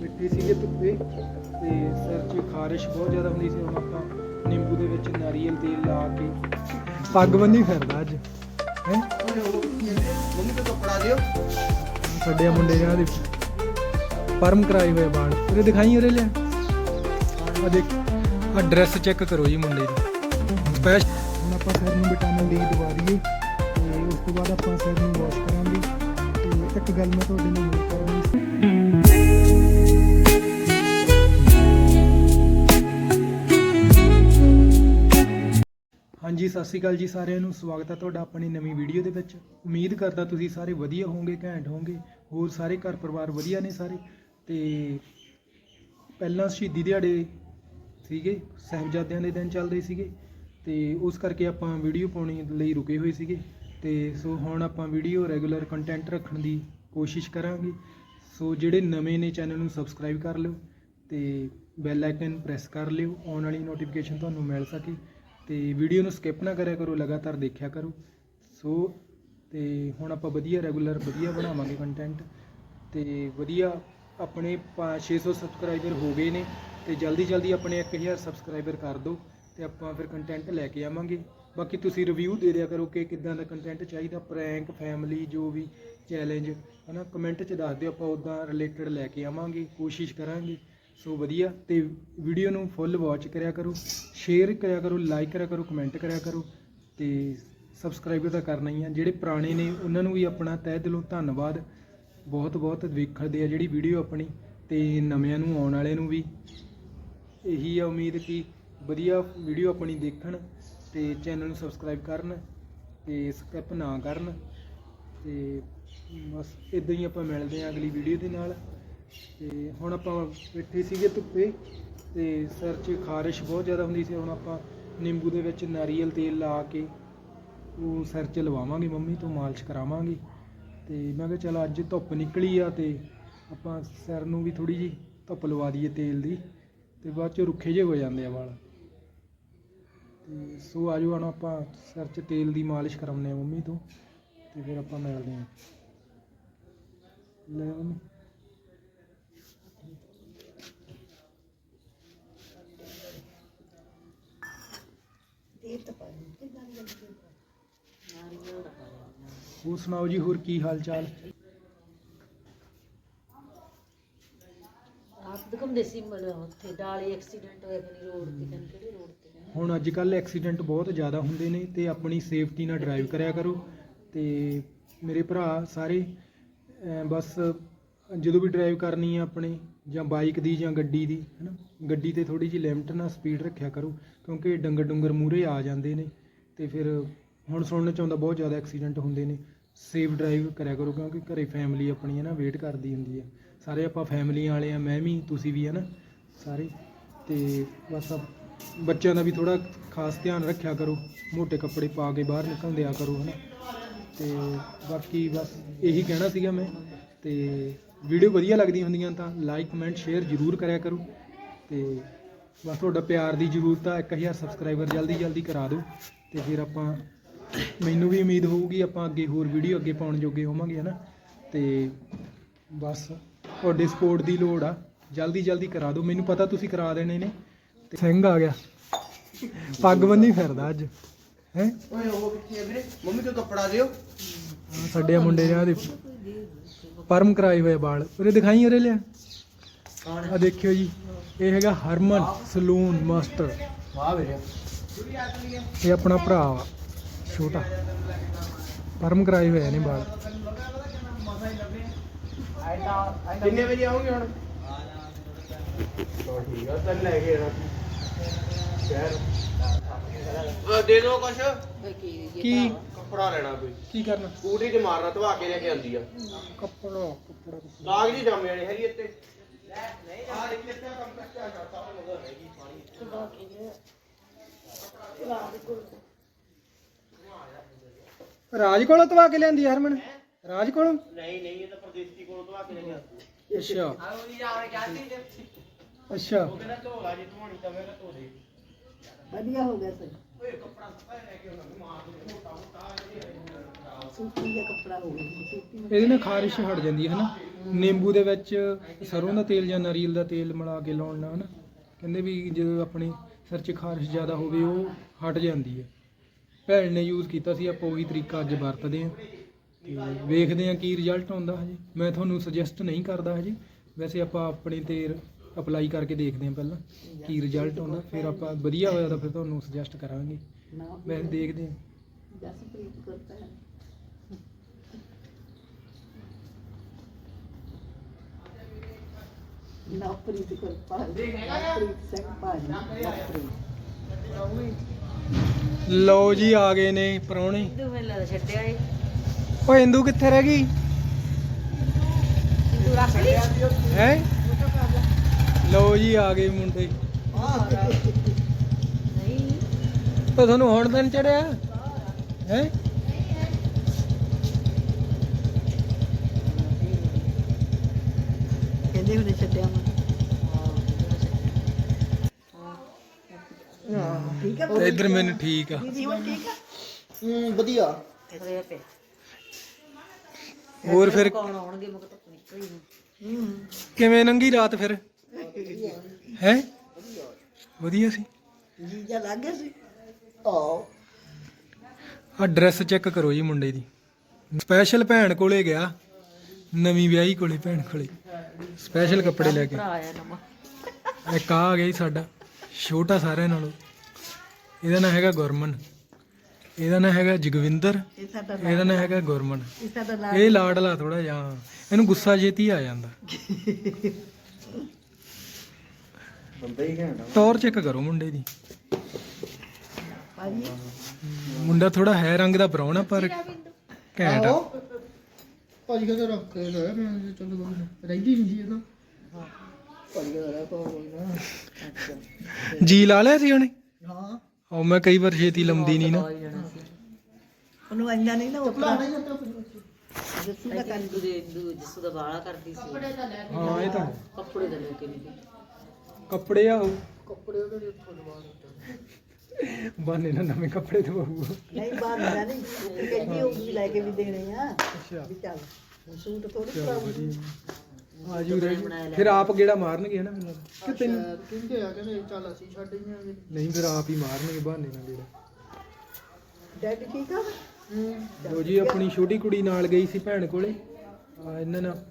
ਮਿੱਠੇ ਸੀਗੇ ਧੁੱਪੇ ਤੇ ਸਿਰ 'ਚ ਖਾਰਿਸ਼ ਬਹੁਤ ਜ਼ਿਆਦਾ ਹੁੰਦੀ ਸੀ ਹੁਣ ਆਪਾਂ ਨਿੰਬੂ ਦੇ ਵਿੱਚ ਨਾਰੀਅਲ ਤੇਲ ਲਾ ਕੇ ਪੱਗ ਬੰਨੀ ਫਿਰਦਾ ਅੱਜ। ਹੈ? ਮੰਮੀ ਤੋਂ ਕੱਪੜਾ ਦਿਓ। ਸਾਡੇ ਮੁੰਡੇ ਨੇ ਦੇ ਪਰਮ ਕਰਾਏ ਹੋਏ ਬਾਲ ਉਰੇ ਦਿਖਾਈ ਉਰੇ ਲਿਆ। ਆ ਦੇਖ ਆ ਡਰੈਸ ਚੈੱਕ ਕਰੋ ਜੀ ਮੁੰਡੇ ਦੀ। ਸਪੈਸ਼ਲ ਹੁਣ ਆਪਾਂ ਸਿਰ ਨੂੰ ਵਿਟਾਮਿਨ ਡੀ ਦਵਾ ਦਈਏ ਤੇ ਉਸ ਤੋਂ ਬਾਅਦ ਆਪਾਂ ਸਿਰ ਨੂੰ ਵਾਸ਼ ਕਰਾਂਗੇ। ਤੇ ਇੱਕ ਗੱਲ ਮੈਂ ਤੁਹਾਡੇ ਨਾਲ ਹੋਰ ਕਰਨੀ ਸੀ। ਹਾਂਜੀ, ਸਤਿ ਸ਼੍ਰੀ ਅਕਾਲ ਜੀ ਸਾਰਿਆਂ ਨੂੰ। ਸਵਾਗਤ ਹੈ ਤੁਹਾਡਾ ਆਪਣੀ ਨਵੀਂ ਵੀਡੀਓ ਦੇ ਵਿੱਚ। ਉਮੀਦ ਕਰਦਾ ਤੁਸੀਂ ਸਾਰੇ ਵਧੀਆ ਹੋਵੋਗੇ, ਘੈਂਟ ਹੋਵੋਗੇ। ਹੋਰ ਸਾਰੇ ਘਰ ਪਰਿਵਾਰ ਵਧੀਆ ਨੇ ਸਾਰੇ। ਤੇ ਪਹਿਲਾਂ ਸ਼ਹੀਦੀ ਦਿਹਾੜੇ ਸੀਗੇ, ਸਾਹਿਬਜ਼ਾਦਿਆਂ ਦੇ ਦਿਨ ਚੱਲਦੇ ਸੀਗੇ। ਤੇ ਉਸ ਕਰਕੇ ਆਪਾਂ ਵੀਡੀਓ ਪਾਉਣੀ ਲਈ ਰੁਕੇ ਹੋਏ ਸੀਗੇ। ਤੇ ਸੋ ਹੁਣ ਆਪਾਂ ਵੀਡੀਓ ਰੈਗੂਲਰ ਕੰਟੈਂਟ ਰੱਖਣ ਦੀ ਕੋਸ਼ਿਸ਼ ਕਰਾਂਗੇ। ਸੋ ਜਿਹੜੇ ਨਵੇਂ ਨੇ, ਚੈਨਲ ਨੂੰ ਸਬਸਕ੍ਰਾਈਬ ਕਰ ਲਿਓ ਤੇ ਬੈਲ ਆਈਕਨ ਪ੍ਰੈਸ ਕਰ ਲਿਓ। ਆਉਣ ਵਾਲੀ ਨੋਟੀਫਿਕੇਸ਼ਨ ਤੁਹਾਨੂੰ ਮਿਲ ਸਕੇ। ਤੇ ਵੀਡੀਓ ਨੂੰ ਸਕਿਪ ਨਾ ਕਰਿਆ ਕਰੋ, ਲਗਾਤਾਰ ਦੇਖਿਆ ਕਰੋ। ਸੋ ਤੇ ਹੁਣ ਆਪਾਂ ਵਧੀਆ ਰੈਗੂਲਰ ਵਧੀਆ ਬਣਾਵਾਂਗੇ ਕੰਟੈਂਟ ਤੇ ਵਧੀਆ ਆਪਣੇ ਪਾ- 600 ਸਬਸਕ੍ਰਾਈਬਰ ਹੋ ਗਏ ਨੇ ਤੇ ਜਲਦੀ ਜਲਦੀ ਆਪਣੇ 1000 ਸਬਸਕ੍ਰਾਈਬਰ ਕਰ ਦਿਓ ਤੇ ਆਪਾਂ ਫਿਰ ਕੰਟੈਂਟ ਲੈ ਕੇ ਆਵਾਂਗੇ। ਬਾਕੀ ਤੁਸੀਂ ਰਿਵਿਊ ਦੇ ਦਿਆ ਕਰੋ ਕਿ ਕਿੱਦਾਂ ਦਾ ਕੰਟੈਂਟ ਚਾਹੀਦਾ ਪ੍ਰੈਂਕ ਫੈਮਿਲੀ ਜੋ ਵੀ ਚੈਲੰਜ ਹਨਾ? ਕਮੈਂਟ 'ਚ ਦੱਸ ਦਿਓ, ਆਪਾਂ ਉਦਾਂ ਰਿਲੇਟਡ ਲੈ ਕੇ ਆਵਾਂਗੇ, ਕੋਸ਼ਿਸ਼ ਕਰਾਂਗੇ। ਸੋ ਵਧੀਆ, ਤੇ ਵੀਡੀਓ ਨੂੰ ਫੁੱਲ ਵਾਚ ਕਰਿਆ ਕਰੋ ਸ਼ੇਅਰ ਕਰਿਆ ਕਰੋ ਲਾਈਕ ਕਰਿਆ ਕਰੋ ਕਮੈਂਟ ਕਰਿਆ ਕਰੋ, ਤੇ ਸਬਸਕ੍ਰਾਈਬ ਤਾਂ ਕਰਨਾ ਹੀ ਆ। ਜਿਹੜੇ ਪੁਰਾਣੇ ਨੇ, ਉਹਨਾਂ ਨੂੰ ਵੀ ਆਪਣਾ ਤਹਿ ਦਿਲੋਂ ਧੰਨਵਾਦ। ਬਹੁਤ ਬਹੁਤ ਵੇਖਦੇ ਆ ਜਿਹੜੀ ਵੀਡੀਓ ਆਪਣੀ, ਤੇ ਨਵਿਆਂ ਨੂੰ, ਆਉਣ ਵਾਲੇ ਨੂੰ ਵੀ। ਇਹੀ ਆ ਉਮੀਦ ਕਿ ਵਧੀਆ ਵੀਡੀਓ ਆਪਣੀ ਦੇਖਣ, ਤੇ ਚੈਨਲ ਨੂੰ ਸਬਸਕ੍ਰਾਈਬ ਕਰਨ, ਤੇ ਸਕਿਪ ਨਾ ਕਰਨ, ਤੇ ਬਸ ਇਦਾਂ ਹੀ ਆਪਾਂ ਮਿਲਦੇ ਹਾਂ ਅਗਲੀ ਵੀਡੀਓ ਦੇ ਨਾਲ। ਤੇ ਹੁਣ ਆਪਾਂ ਬੈਠੇ ਸੀਗੇ ਧੁੱਪੇ ਤੇ ਸਿਰ 'ਚ ਖਾਰਿਸ਼ ਬਹੁਤ ਜ਼ਿਆਦਾ ਹੁੰਦੀ ਸੀ, ਹੁਣ ਆਪਾਂ ਨਿੰਬੂ ਦੇ ਵਿੱਚ ਨਾਰੀਅਲ ਤੇਲ ਲਾ ਕੇ ਉਹ ਸਿਰ 'ਚ ਲਵਾਵਾਂਗੇ ਮੰਮੀ ਤੋਂ, ਮਾਲਿਸ਼ ਕਰਾਵਾਂਗੇ। ਤੇ ਮੈਂ ਕਿਹਾ ਚਲ ਅੱਜ ਧੁੱਪ ਨਿਕਲੀ ਆ ਤੇ ਆਪਾਂ ਸਿਰ ਨੂੰ ਵੀ ਥੋੜੀ ਜੀ ਧੁੱਪ ਲਵਾ ਦਈਏ ਤੇਲ ਦੀ ਤੇ ਬਾਅਦ 'ਚ ਰੁੱਖੇ ਜਿਹੇ ਹੋ ਜਾਂਦੇ ਆ ਵਾਲ। ਤੇ ਸੋ ਆਜੋ ਹੁਣ ਆਪਾਂ ਸਿਰ 'ਚ ਤੇਲ ਦੀ ਮਾਲਿਸ਼ ਕਰਾਉਂਦੇ ਆ ਮੰਮੀ ਤੋਂ ਤੇ ਫਿਰ ਆਪਾਂ ਮਿਲਦੇ ਹਾਂ ਲੈ ਮੰਮੀ। ਹੋਰ ਸੁਣਾਓ ਜੀ ਹੋਰ ਕੀ ਹਾਲ ਚਾਲ? ਆਪ ਦਿਖਾਉਂਦੇ ਸੀ ਮਤਲਬ ਉੱਥੇ ਡਾਲੇ ਐਕਸੀਡੈਂਟ ਹੋਇਆ ਪਨੀ ਰੋਡ ਤੇ ਕਹਿੰਦੇ ਕਿਹੜੇ ਰੋਡ ਤੇ ਕਹਿੰਦੇ ਹੁਣ ਅੱਜ ਕੱਲ ਐਕਸੀਡੈਂਟ ਬਹੁਤ ਜ਼ਿਆਦਾ ਹੁੰਦੇ ਨੇ ਤੇ ਆਪਣੀ ਸੇਫਟੀ ਨਾਲ ਡਰਾਈਵ ਕਰਿਆ ਕਰੋ ਤੇ ਮੇਰੇ ਭਰਾ ਸਾਰੇ ਅਮ ਬਸ ਜਦੋਂ ਵੀ ਡਰਾਈਵ ਕਰਨੀ ਆ ਆਪਣੇ ਜਾਂ ਬਾਈਕ ਦੀ ਜਾਂ ਗੱਡੀ ਦੀ ਹੈਨਾ ਗੱਡੀ ਤੇ ਥੋੜੀ ਜਿਹੀ ਲਿਮਟ ਨਾਲ ਸਪੀਡ ਰੱਖਿਆ ਕਰੋ ਕਿਉਂਕਿ ਡੰਗਰ ਡੁੰਗਰ ਮੂਰੇ ਆ ਜਾਂਦੇ ਨੇ ਤੇ ਫਿਰ ਹੁਣ ਸੁਣਨ ਚ ਆਉਂਦਾ ਬਹੁਤ ਜ਼ਿਆਦਾ ਐਕਸੀਡੈਂਟ ਹੁੰਦੇ ਨੇ। ਸੇਫ ਡਰਾਈਵ ਕਰਿਆ ਕਰੋ ਕਿਉਂਕਿ ਘਰੇ ਫੈਮਿਲੀ ਆਪਣੀ ਹੈ ਨਾ ਵੇਟ ਕਰਦੀ ਹੁੰਦੀ ਹੈ। ਸਾਰੇ ਆਪਾਂ ਫੈਮਿਲੀ ਵਾਲੇ ਆ, ਮੈਂ ਵੀ, ਤੁਸੀਂ ਵੀ ਹੈ ਨਾ, ਸਾਰੇ। ਤੇ ਬਸ ਆ ਬੱਚਿਆਂ ਦਾ ਵੀ ਥੋੜਾ ਖਾਸ ਧਿਆਨ ਰੱਖਿਆ ਕਰੋ। ਮੋٹے ਕੱਪੜੇ ਪਾ ਕੇ ਬਾਹਰ ਨਿਕਲ ਦਿਆ ਕਰੋ ਹਨਾ ਤੇ ਬਾਕੀ ਬਸ ਇਹੀ ਕਹਿਣਾ ਸੀਗਾ ਮੈਂ। ਤੇ ਵੀਡੀਓ ਵਧੀਆ ਲੱਗਦੀ ਹੁੰਦੀਆਂ ਤਾਂ ਲਾਈਕ ਕਮੈਂਟ ਸ਼ੇਅਰ ਜ਼ਰੂਰ ਕਰਿਆ ਕਰੋ। ਤੇ ਬਸ ਤੁਹਾਡਾ ਪਿਆਰ ਦੀ ਜ਼ਰੂਰਤ ਆ 1000 ਸਬਸਕ੍ਰਾਈਬਰ ਜਲਦੀ ਜਲਦੀ ਕਰਾ ਦਿਓ। ਤੇ ਫਿਰ ਆਪਾਂ ਮੈਨੂੰ ਵੀ ਉਮੀਦ ਹੋਊਗੀ ਆਪਾਂ ਅੱਗੇ ਹੋਰ ਵੀਡੀਓ ਅੱਗੇ ਪਾਉਣ ਜੋਗੇ ਹੋਵਾਂਗੇ ਹਨਾ? ਤੇ ਬਸ ਤੁਹਾਡੇ ਸਪੋਰਟ ਦੀ ਲੋੜ ਆ। ਜਲਦੀ ਜਲਦੀ ਕਰਾ ਦਿਓ। ਮੈਨੂੰ ਪਤਾ ਤੁਸੀਂ ਕਰਾ ਦੇਣੇ ਨੇ। ਤੇ ਸਿੰਘ ਆ ਗਿਆ। ਪੱਗ ਬੰਨੀ ਫਿਰਦਾ ਅੱਜ। ਹੈ? ਓਏ ਉਹ ਕਿੱਥੇ ਆ ਵੀਰੇ? ਮੰਮੀ ਤੋਂ ਕੱਪੜਾ ਦਿਓ। ਸਾਡੇ ਆ ਮੁੰਡੇ ਨੇ ਆ ਦੇ ਪਰਮ ਕਰਾਏ ਹੋਏ ਬਾਲ ਉਰੇ ਦਿਖਾਈ ਉਰੇ ਲਿਆ। ਆ ਦੇਖਿਓ ਜੀ। ਇਹ ਹੈਗਾ ਹਰਮਨ ਸਲੂਨ ਮਾਸਟਰ। ਵਾਹ ਵੀਰੇ। ਇਹ ਆਪਣਾ ਭਰਾ ਵਾ। ਛੋਟਾ। ਪਰਮ ਕਰਾਏ ਹੋਏ ਨੇ ਬਾਲ ਕਿੰਨੇ ਵਜੇ ਆਉਂਗੇ ਹੁਣ? ਚਲੋ ਠੀਕ ਆ ਤਾਂ ਲੈ ਕੇ ਆਣਾ ਸ਼ਹਿਰ ਉਹ ਦੇ ਦਿਓ ਕੁਛ। ਕੀ? ਕੱਪੜਾ ਲੈਣਾ ਕੋਈ। ਕੀ ਕਰਨਾ? ਸਕੂਟਰੀ ਤੇ ਮਾਰਨਾ ਧਵਾ ਕੇ ਲੈ ਕੇ ਆਂਦੀ ਆ। ਕੱਪੜਾ ਕੱਪੜਾ ਦਾਗ ਜੀ ਜਾਮੇ ਵਾਲੇ ਹੈਰੀ ਇੱਥੇ। ਨਹੀਂ ਆ ਇੱਥੇ ਤੇ ਕੰਮ ਕਰਦਾ ਕਰਤਾ ਉਹ ਹੈਗੀ ਪਾਣੀ ਰਾਜ ਕੋਲੋਂ ਤਵਾ ਕੇ ਲਿਆਂਦੀ ਆ ਹਰਮਨ? ਰਾਜ ਕੋਲੋਂ? ਨਹੀਂ ਨਹੀਂ ਇਹ ਤਾਂ ਪ੍ਰਦੇਸ਼ੀ ਕੋਲੋਂ ਧਵਾ ਕੇ ਲੈ ਅੱਛਾ। ਆ ਉਹ ਆ ਜਾਂਦੀ ਅੱਛਾ। ਉਹ ਕਹਿੰਦਾ ਧੋਲਾ ਜੀ ਧੋਣੀ ਤਾਂ ਮੈਂ ਕਿਹਾ ਧੋ ਦੇ ਵਧੀਆ ਹੋ ਗਿਆ ਸੂਤੀ ਦਾ ਕੱਪੜਾ ਇਹਦੇ ਨਾਲ ਖਾਰਿਸ਼ ਹਟ ਜਾਂਦੀ ਹੈ ਹਨਾ? ਨਿੰਬੂ ਦੇ ਵਿੱਚ ਸਰੋਂ ਦਾ ਤੇਲ ਜਾਂ ਨਾਰੀਅਲ ਦਾ ਤੇਲ ਮਿਲਾ ਕੇ ਲਾਉਣ ਨਾਲ ਹਨਾ? ਕਹਿੰਦੇ ਵੀ ਜਦੋਂ ਆਪਣੇ ਸਿਰ 'ਚ ਖਾਰਿਸ਼ ਜ਼ਿਆਦਾ ਹੋਵੇ ਉਹ ਹਟ ਜਾਂਦੀ ਹੈ। ਭੈਣ ਨੇ ਯੂਜ਼ ਕੀਤਾ ਸੀ ਆਪਾਂ ਉਹੀ ਤਰੀਕਾ ਅੱਜ ਵਰਤਦੇ ਹਾਂ। ਤੇ ਵੇਖਦੇ ਹਾਂ ਕੀ ਰਿਜ਼ਲਟ ਆਉਂਦਾ ਹਜੇ। ਮੈਂ ਤੁਹਾਨੂੰ ਸੁਜੈਸਟ ਨਹੀਂ ਕਰਦਾ ਹਜੇ। ਵੈਸੇ ਆਪਾਂ ਆਪਣੇ ਤੇ ਅਪਲਾਈ ਕਰਕੇ ਦੇਖਦੇ ਹਾਂ ਪਹਿਲਾਂ ਕੀ ਰਿਜ਼ਲਟ ਆਉਂਦਾ। ਫਿਰ ਆਪਾਂ ਵਧੀਆ ਹੋਇਆ ਤਾਂ ਫਿਰ ਤੁਹਾਨੂੰ ਸੁਜੈਸਟ ਕਰਾਂਗੇ। ਮੈਂ ਦੇਖਦੇ ਹਾਂ। ਜਸਪ੍ਰੀਤ ਕਰਤਾ ਹੈ। ਨਾ ਪ੍ਰੀਤ ਕਰ ਪਾ ਪ੍ਰੀਤ ਸਿੰਘ ਭਾਜੀ। ਨਵਪ੍ਰੀਤ। ਲਓ ਜੀ ਆ ਗਏ ਨੇ ਪ੍ਰਾਹੁਣੇ। ਛੱਡਿਆ ਏ। ਓਏ ਇੰਦੂ ਕਿੱਥੇ ਰਹਿ ਗਈ? ਤੂੰ ਰੱਖ ਲਈ। ਹੈ? ਲਓ ਜੀ ਆ ਗਏ ਮੁੰਡੇ। ਨਹੀਂ। ਤਾਂ ਤੁਹਾਨੂੰ ਹੁਣ ਦਿਨ ਚੜਿਆ? ਹੈ? ਕਹਿੰਦੇ ਹੁਣੇ ਛੱਡਿਆ ਮੈਂ। ਠੀਕ ਹੈ ਤੇ ਇੱਧਰ ਮੈਨੂੰ ਠੀਕ ਆ। ਦੀਦੀ ਹੁਣ ਠੀਕ ਆ? ਹੂੰ ਵਧੀਆ। ਹੋਇਆ ਪਿਆ ਹੋਰ ਫਿਰ ਕੌਣ ਆਉਣਗੇ? ਮੈਂ ਤਾਂ ਨਿਕਲ ਹੀ ਹੂੰ। ਕਿਵੇਂ ਲੰਗੀ ਰਾਤ ਫਿਰ? ਹੈ? ਵਧੀਆ ਸੀ। ਜੀਜਾ ਲੱਗ ਗਿਆ ਸੀ। ਆਓ ਆ ਡਰੈਸ ਚੈੱਕ ਕਰੋ ਜੀ ਮੁੰਡੇ ਦੀ। ਸਪੈਸ਼ਲ ਭੈਣ ਕੋਲੇ ਗਿਆ। ਨਵੀਂ ਵਿਆਹੀ ਕੋਲੇ ਭੈਣ ਕੋਲੇ। ਸਪੈਸ਼ਲ ਕੱਪੜੇ ਲੈ ਕੇ। ਭਰਾ ਆਇਆ ਨਵਾਂ। ਇੱਕ ਆ ਆ ਗਿਆ ਜੀ ਸਾਡਾ। ਛੋਟਾ ਸਾਰਿਆਂ ਨਾਲੋਂ। ਇਹਦਾ ਨਾਂ ਹੈਗਾ ਗੁਰਮਨ। ਇਹਦਾ ਨਾਂ ਹੈਗਾ ਜਗਵਿੰਦਰ। ਇਹ ਸਾਡਾ ਇਹਦਾ ਨਾਂ ਹੈਗਾ ਗੁਰਮਨ। ਇਹ ਸਾਡਾ ਲਾ ਇਹ ਲਾਡਲਾ ਥੋੜਾ ਜਿਹਾ ਇਹਨੂੰ ਗੁੱਸਾ ਛੇਤੀ ਆ ਜਾਂਦਾ। ਬੰਦਾ ਹੀ ਘੈਂਟ ਟੌਰ ਚੈੱਕ ਕਰੋ ਮੁੰਡੇ ਦੀ। ਭਾਜੀ। ਮੁੰਡਾ ਥੋੜਾ ਹੈ ਰੰਗ ਦਾ ਬਰਾਉਨ ਆ ਪਰ ਘੈਂਟ ਆ। ਭਾਜੀ ਕਹਿੰਦਾ ਰੱਖ ਕੇ ਲੈ ਮੈਂ ਚਲੋ ਨਾ। ਰਹਿੰਦੀ ਨਹੀਂ ਸੀ ਇਹ ਤਾਂ। ਭਾਜੀ ਕਹਿੰਦਾ ਰਹਿ ਪਾ ਕੋਈ ਨਾ। ਜੀ ਲਾ ਲਿਆ ਸੀ ਉਹਨੇ? ਹਾਂ। ਉਹ ਮੈਂ ਕਈ ਵਾਰ ਛੇਤੀ ਲੰਮਦੀ ਨਹੀਂ ਨਾ। ਉਹਨੂੰ ਇੰਨਾ ਨਹੀਂ ਨਾ ਉਤਰਾ ਜੱਸੂ ਦਾ ਮੈਂ ਕਹਿੰਦੀ ਦੇ ਦੂ ਜਿਸੂ ਦਾ ਵਾਲਾ ਕਰਦੀ ਸੀ। ਹਾਂ ਇਹ ਤਾਂ। ਕੱਪੜੇ ਦਾ ਲੈ ਕੇ ਨਹੀਂ ਕੱਪੜੇ ਆ ਕੱਪੜੇ ਉਹਦੇ ਉੱਪਰ ਦਵਾ ਬਾਨੇ ਨਵੇਂ ਕੱਪੜੇ ਦਵਾਊਗਾ। ਨਹੀਂ ਬਾਹਰ ਨਹੀਂ। ਕਹਿੰਦੀ ਉਹ ਵੀ ਲੈ ਕੇ ਵੀ ਦੇਣੇ ਆ। ਅੱਛਾ। ਵੀ ਚੱਲ। ਸੂਟ ਥੋੜੀ ਚਲੋ ਵਧੀਆ ਆਜੂ ਰਹਿ ਫਿਰ ਆਪ ਕਿਹੜਾ ਮਾਰਨਗੇ ਹਨਾ ਮੈਨੂੰ। ਕਿ ਤੈਨੂੰ ਕਹਿੰਦੇ ਆ? ਕਹਿੰਦੇ ਚੱਲ ਅਸੀਂ ਛੱਡ ਜਾਵਾਂਗੇ ਨਹੀਂ ਫਿਰ ਆਪ ਹੀ ਮਾਰਨਗੇ ਬਹਾਨੇ ਨਾਲ ਜਿਹੜਾ ਡੈਡੀ ਠੀਕ ਆ? ਲੋ ਜੀ ਆਪਣੀ ਛੋਟੀ ਕੁੜੀ ਨਾਲ ਗਈ ਸੀ ਭੈਣ ਕੋਲੇ। ਆ ਇਹਨਾਂ ਨਾਲ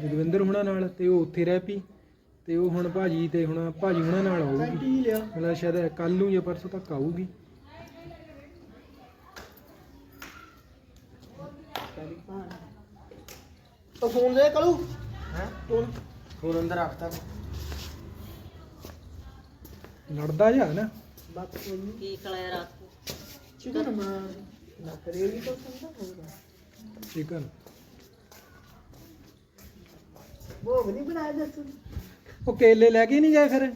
ਜਗਵਿੰਦਰ ਹੁਣਾਂ ਨਾਲ ਤੇ ਉਹ ਉੱਥੇ ਰਹਿ ਪਈ। ਤੇ ਉਹ ਹੁਣ ਭਾਜੀ ਤੇ ਹੁਣ ਭਾਜੀ ਹੁਣਾਂ ਨਾਲ ਆਊਗੀ। ਮਤਲਬ ਸ਼ਾਇਦ ਕੱਲ ਨੂੰ ਜਾਂ ਪਰਸੋਂ ਤੱਕ ਆਊਗੀ। ਤਾਂ ਫੋਨ ਦੇ ਕਲੂ। ਹੈ? ਅੰਦਰ ਰੱਖਤਾ ਲੜਦਾ ਜਾ ਨਾ। ਬਸ ਕੋਈ ਨਹੀਂ। ਕੀ ਕਲਾਇਆ ਰਾਤ ਨੂੰ ਚਿਕਨ ਬਣਾ ਨਾ ਕਰੇ ਵੀ ਤਾਂ ਸੰਦਾ ਹੋਊਗਾ ਚਿਕਨ। ਭੋਗ ਨਹੀਂ ਬਣਾਇਆ ਦੱਸੂ ਉਹ ਕੇਲੇ ਲੈ ਕੇ ਨਹੀਂ ਗਏ ਫਿਰ?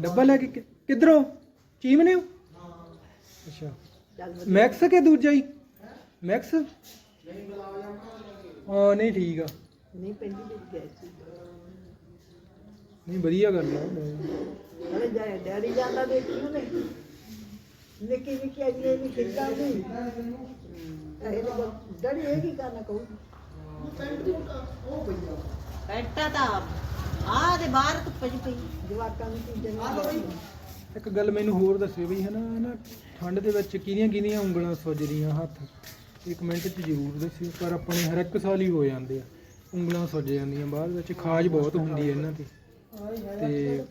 ਡੱਬਾ ਲੈ ਕੇ ਕਿ- ਕਿੱਧਰੋਂ? ਚੀਮਨੇ ਅੱਛਾ। ਚੱਲ ਮੈਕਸ ਕੇ ਦੂਜਾ ਹੀ? ਮੈਕਸ? ਹਾਂ ਨਹੀਂ ਠੀਕ ਆ। ਨਹੀਂ ਸੀ। ਨਹੀਂ ਵਧੀਆ ਗੱਲ ਆ। ਹਲੇ ਡੈਡੀ ਜਾਂਦਾ ਦੇਖੀ ਉਹਨੇ। ਨਿੱਕੀ ਨਿੱਕੀ ਅਜੇ ਵੀ ਕਿੱਦਾਂ ਵੀ ਇਹ ਤਾਂ ਡੈਡੀ ਇਹ ਕੀ ਕਰਨਾ ਕਹੂ? ਬੈਠਾ ਤਾਂ ਆ ਦੇ ਬਾਹਰ ਧੁੱਪ ਚ ਪਈ। ਜਵਾਕਾਂ ਨੂੰ ਚੀਜ਼ਾਂ ਨਹੀਂ ਇੱਕ ਗੱਲ ਮੈਨੂੰ ਹੋਰ ਦੱਸਿਓ ਵੀ ਹਨਾ ਨਾ ਠੰਡ ਦੇ ਵਿੱਚ ਕਿਹਦੀਆਂ ਕਿਹਦੀਆਂ ਉਂਗਲਾਂ ਸੁੱਜਦੀਆਂ ਹੱਥ? ਇਹ ਕਮੈਂਟ 'ਚ ਜ਼ਰੂਰ ਦੱਸਿਓ ਪਰ ਆਪਣੇ ਹਰ ਇੱਕ ਸਾਲ ਹੀ ਹੋ ਜਾਂਦੇ ਆ। ਉਂਗਲਾਂ ਸੁੱਜ ਜਾਂਦੀਆਂ ਬਾਅਦ ਵਿੱਚ, ਖਾਜ ਬਹੁਤ ਹੁੰਦੀ ਹੈ ਇਹਨਾਂ ਤੇ ਤੇ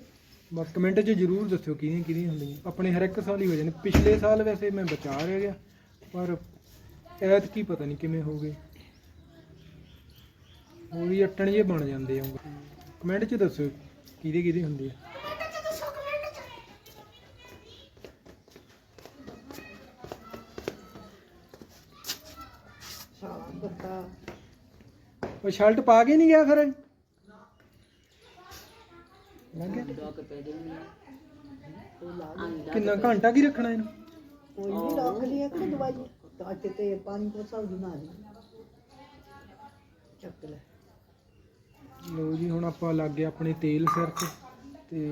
ਬਸ ਕਮੈਂਟ 'ਚ ਜ਼ਰੂਰ ਦੱਸਿਓ ਕਿਹਦੀਆਂ ਕਿਹਦੀਆਂ ਹੁੰਦੀਆਂ। ਆਪਣੇ ਹਰ ਇੱਕ ਸਾਲ ਹੀ ਹੋ ਜਾਂਦੇ ਪਿਛਲੇ ਸਾਲ ਵੈਸੇ ਮੈਂ ਬਚਾ ਰਹਿ ਗਿਆ, ਪਰ ਐਤਕੀ ਪਤਾ ਨਹੀਂ ਕਿਵੇਂ ਹੋ ਗਏ। ਉਹ ਵੀ ਅੱਟਣ ਜੇ ਬਣ ਜਾਂਦੇ ਆ ਕਮੈਂਟ 'ਚ ਦੱਸਿਓ ਕਿਹਦੇ ਕਿਹਦੇ ਹੁੰਦੇ ਆ। ਸਾਲਾ ਬੱਤਾ ਉਹ ਸ਼ਰਟ ਪਾ ਕੇ ਨਹੀਂ ਗਿਆ ਫਿਰ? ਲੰਘ ਗਿਆ ਉਹ ਲਾ ਕਿੰਨਾ ਘੰਟਾ ਕੀ ਰੱਖਣਾ ਇਹਨੂੰ? ਕੋਈ ਲਿਆ ਕਿ ਦਵਾਈ। ਤਾਂ ਤੇ ਪਾਣੀ ਚੱਕ ਲੈ। ਲੋ ਜੀ ਹੁਣ ਆਪਾਂ ਲੱਗ ਗਏ ਆਪਣੇ ਤੇਲ ਸਿਰ 'ਚ ਤੇ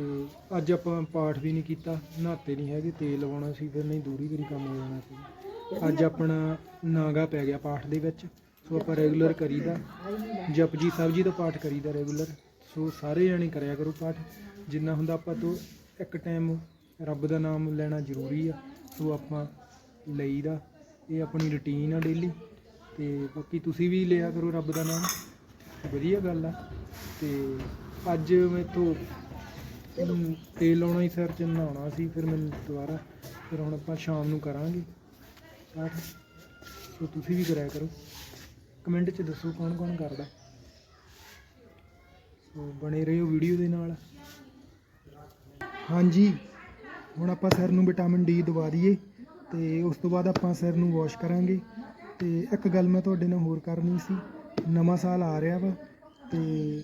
ਅੱਜ ਆਪਾਂ ਪਾਠ ਵੀ ਨਹੀਂ ਕੀਤਾ ਨਹਾਤੇ ਨਹੀਂ ਹੈਗੇ ਤੇਲ ਲਵਾਉਣਾ ਸੀ ਫਿਰ ਨਹੀਂ ਦੂਰੀ ਦੂਰੀ ਕੰਮ ਹੋ ਜਾਣਾ ਸੀ। ਅੱਜ ਆਪਣਾ ਨਾਗਾ ਪੈ ਗਿਆ ਪਾਠ ਦੇ ਵਿੱਚ। ਸੋ ਆਪਾਂ ਰੈਗੂਲਰ ਕਰੀਦਾ। ਜਪਜੀ ਸਾਹਿਬ ਜੀ ਦਾ ਪਾਠ ਕਰੀਦਾ ਰੈਗੂਲਰ ਸੋ ਸਾਰੇ ਜਣੇ ਕਰਿਆ ਕਰੋ ਪਾਠ। ਜਿੰਨਾ ਹੁੰਦਾ ਆਪਾਂ ਤੋਂ ਇੱਕ ਟਾਈਮ ਰੱਬ ਦਾ ਨਾਮ ਲੈਣਾ ਜ਼ਰੂਰੀ ਆ। ਸੋ ਆਪਾਂ ਲਈਦਾ। ਇਹ ਆਪਣੀ ਰੁਟੀਨ ਆ ਡੇਲੀ ਤੇ ਬਾਕੀ ਤੁਸੀਂ ਵੀ ਲਿਆ ਕਰੋ ਰੱਬ ਦਾ ਨਾਮ। ਵਧੀਆ ਗੱਲ ਆ। ਤੇ ਅੱਜ ਮੈਥੋਂ ਅਮ, ਤੇਲ ਲਾਉਣਾ ਹੀ ਸਰ ਚ ਨਹਾਉਣਾ ਸੀ ਫਿਰ ਮੈਨੂੰ ਦੁਬਾਰਾ ਫਿਰ ਹੁਣ ਆਪਾਂ ਸ਼ਾਮ ਨੂੰ ਕਰਾਂਗੇ। ਪਾਠ। ਸੋ ਤੁਸੀਂ ਵੀ ਕਰਿਆ ਕਰੋ। ਕਮੈਂਟ 'ਚ ਦੱਸੋ ਕੌਣ ਕੌਣ ਕਰਦਾ। ਸੋ ਬਣੇ ਰਹੋ ਵੀਡੀਓ ਦੇ ਨਾਲ। ਹਾਂਜੀ, ਹੁਣ ਆਪਾਂ ਸਿਰ ਨੂੰ ਵਿਟਾਮਿਨ ਡੀ ਦਵਾ ਦਈਏ ਤੇ ਉਸ ਤੋਂ ਬਾਅਦ ਆਪਾਂ ਸਿਰ ਨੂੰ ਵਾਸ਼ ਕਰਾਂਗੇ। ਤੇ ਇੱਕ ਗੱਲ ਮੈਂ ਤੁਹਾਡੇ ਨਾਲ ਹੋਰ ਕਰਨੀ ਸੀ, ਨਵਾਂ ਸਾਲ ਆ ਰਿਹਾ ਵਾ ਤੇ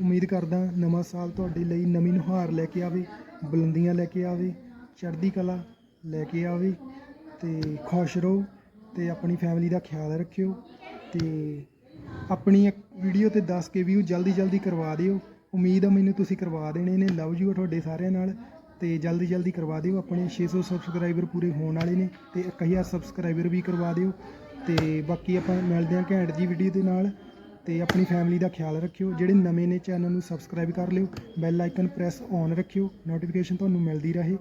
ਉਮੀਦ ਕਰਦਾ ਨਵਾਂ ਸਾਲ ਤੁਹਾਡੇ ਲਈ ਨਵੀਂ ਨੁਹਾਰ ਲੈ ਕੇ ਆਵੇ, ਬੁਲੰਦੀਆਂ ਲੈ ਕੇ ਆਵੇ, ਚੜ੍ਹਦੀ ਕਲਾ ਲੈ ਕੇ ਆਵੇ ਤੇ ਖੁਸ਼ ਰਹੋ। ਤੇ ਆਪਣੀ ਫੈਮਿਲੀ ਦਾ ਖਿਆਲ ਰੱਖਿਓ ਤੇ ਆਪਣੀ ਇੱਕ ਵੀਡੀਓ ਤੇ 10 ਕੇ ਵਿਊ ਜਲਦੀ ਜਲਦੀ ਕਰਵਾ ਦਿਓ। ਉਮੀਦ ਆ ਮੈਨੂੰ ਤੁਸੀਂ ਕਰਵਾ ਦੇਣੇ ਨੇ। ਲਵ ਯੂ ਤੁਹਾਡੇ ਸਾਰਿਆਂ ਨਾਲ। ਤੇ ਜਲਦੀ ਜਲਦੀ ਕਰਵਾ ਦਿਓ। ਆਪਣੇ 600 ਸਬਸਕ੍ਰਾਈਬਰ ਪੂਰੇ ਹੋਣ ਵਾਲੇ ਨੇ ਤੇ 1000 ਸਬਸਕ੍ਰਾਈਬਰ ਵੀ ਕਰਵਾ ਦਿਓ। ਤੇ ਬਾਕੀ ਆਪਾਂ ਮਿਲਦੇ ਹਾਂ ਘੈਂਟ ਜੀ ਵੀਡੀਓ ਦੇ ਨਾਲ। ਤੇ ਆਪਣੀ ਫੈਮਿਲੀ ਦਾ ਖਿਆਲ ਰੱਖਿਓ। ਜਿਹੜੇ ਨਵੇਂ ਨੇ ਚੈਨਲ ਨੂੰ ਸਬਸਕ੍ਰਾਈਬ ਕਰ ਲਿਓ। ਬੈਲ ਆਈਕਨ ਪ੍ਰੈਸ ਔਨ ਰੱਖਿਓ। ਨੋਟੀਫਿਕੇਸ਼ਨ ਤੁਹਾਨੂੰ ਮਿਲਦੀ ਰਹੇ।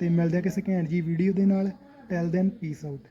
ਤੇ ਮਿਲਦੇ ਹਾਂ ਕਿਸੇ ਘੈਂਟ ਜੀ ਵੀਡੀਓ ਦੇ ਨਾਲ। ਟੈਲ ਦੈਨ ਪੀਸ ਆਊਟ